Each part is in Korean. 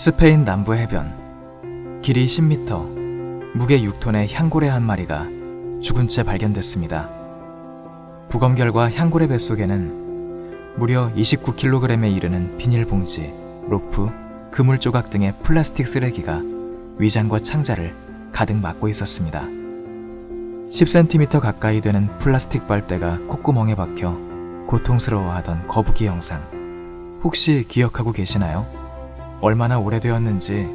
스페인 남부 해변 길이 10m 무게 6톤의 향고래 한 마리가 죽은 채 발견됐습니다. 부검 결과 향고래 뱃속에는 무려 29kg에 이르는 비닐봉지, 로프, 그물 조각 등의 플라스틱 쓰레기가 위장과 창자를 가득 막고 있었습니다. 10cm 가까이 되는 플라스틱 빨대가 콧구멍에 박혀 고통스러워하던 거북이 영상. 혹시 기억하고 계시나요? 얼마나 오래되었는지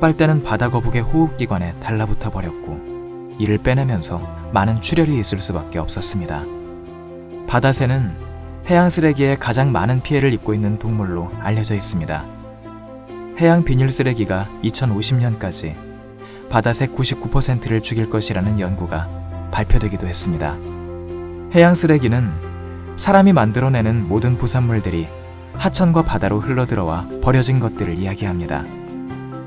빨대는 바다 거북의 호흡기관에 달라붙어 버렸고 이를 빼내면서 많은 출혈이 있을 수밖에 없었습니다. 바다새는 해양 쓰레기에 가장 많은 피해를 입고 있는 동물로 알려져 있습니다. 해양 비닐 쓰레기가 2050년까지 바다새 99%를 죽일 것이라는 연구가 발표되기도 했습니다. 해양 쓰레기는 사람이 만들어내는 모든 부산물들이 하천과 바다로 흘러들어와 버려진 것들을 이야기합니다.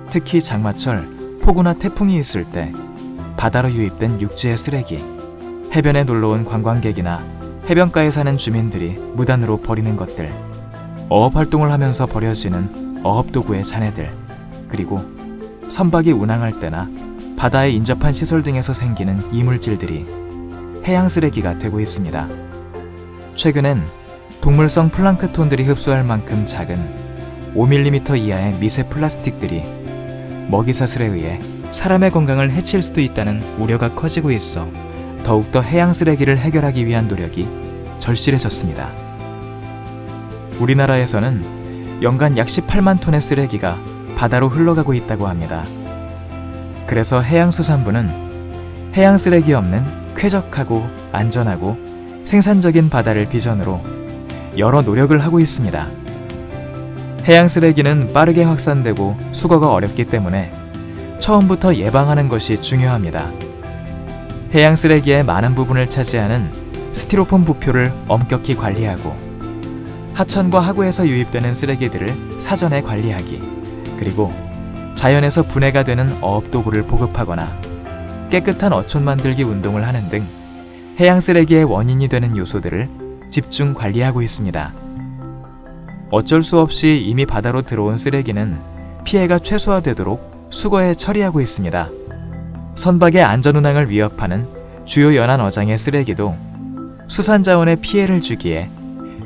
특히 장마철 폭우나 태풍이 있을 때 바다로 유입된 육지의 쓰레기, 해변에 놀러온 관광객이나 해변가에 사는 주민들이 무단으로 버리는 것들, 어업 활동을 하면서 버려지는 어업 도구의 잔해들, 그리고 선박이 운항할 때나 바다에 인접한 시설 등에서 생기는 이물질들이 해양 쓰레기가 되고 있습니다. 최근엔 동물성 플랑크톤들이 흡수할 만큼 작은 5mm 이하의 미세 플라스틱들이 먹이사슬에 의해 사람의 건강을 해칠 수도 있다는 우려가 커지고 있어 더욱더 해양 쓰레기를 해결하기 위한 노력이 절실해졌습니다. 우리나라에서는 연간 약 18만 톤의 쓰레기가 바다로 흘러가고 있다고 합니다. 그래서 해양수산부는 해양 쓰레기 없는 쾌적하고 안전하고 생산적인 바다를 비전으로 여러 노력을 하고 있습니다. 해양 쓰레기는 빠르게 확산되고 수거가 어렵기 때문에 처음부터 예방하는 것이 중요합니다. 해양 쓰레기의 많은 부분을 차지하는 스티로폼 부표를 엄격히 관리하고 하천과 하구에서 유입되는 쓰레기들을 사전에 관리하기 그리고 자연에서 분해가 되는 어업 도구를 보급하거나 깨끗한 어촌 만들기 운동을 하는 등 해양 쓰레기의 원인이 되는 요소들을 집중 관리하고 있습니다. 어쩔 수 없이 이미 바다로 들어온 쓰레기는 피해가 최소화되도록 수거해 처리하고 있습니다. 선박의 안전운항을 위협하는 주요 연안 어장의 쓰레기도 수산자원에 피해를 주기에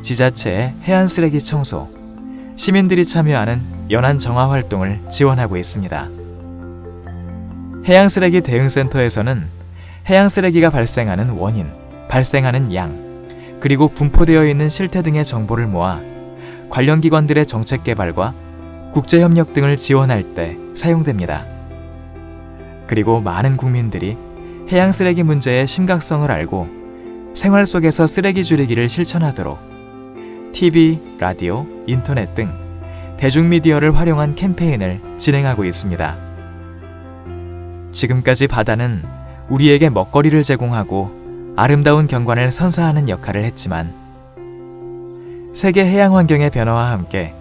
지자체의 해안 쓰레기 청소, 시민들이 참여하는 연안 정화 활동을 지원하고 있습니다. 해양 쓰레기 대응센터에서는 해양 쓰레기가 발생하는 원인, 발생하는 양, 그리고 분포되어 있는 실태 등의 정보를 모아 관련 기관들의 정책 개발과 국제 협력 등을 지원할 때 사용됩니다. 그리고 많은 국민들이 해양 쓰레기 문제의 심각성을 알고 생활 속에서 쓰레기 줄이기를 실천하도록 TV, 라디오, 인터넷 등 대중미디어를 활용한 캠페인을 진행하고 있습니다. 지금까지 바다는 우리에게 먹거리를 제공하고 아름다운 경관을 선사하는 역할을 했지만 세계 해양 환경의 변화와 함께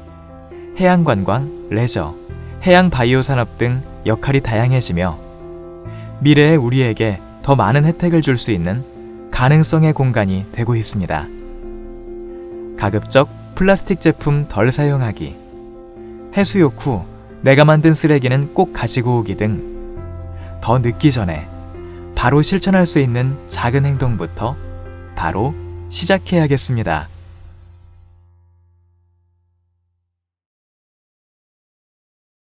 해양 관광, 레저, 해양 바이오 산업 등 역할이 다양해지며 미래의 우리에게 더 많은 혜택을 줄 수 있는 가능성의 공간이 되고 있습니다. 가급적 플라스틱 제품 덜 사용하기, 해수욕 후 내가 만든 쓰레기는 꼭 가지고 오기 등 더 늦기 전에 바로 실천할 수 있는 작은 행동부터 바로 시작해야겠습니다.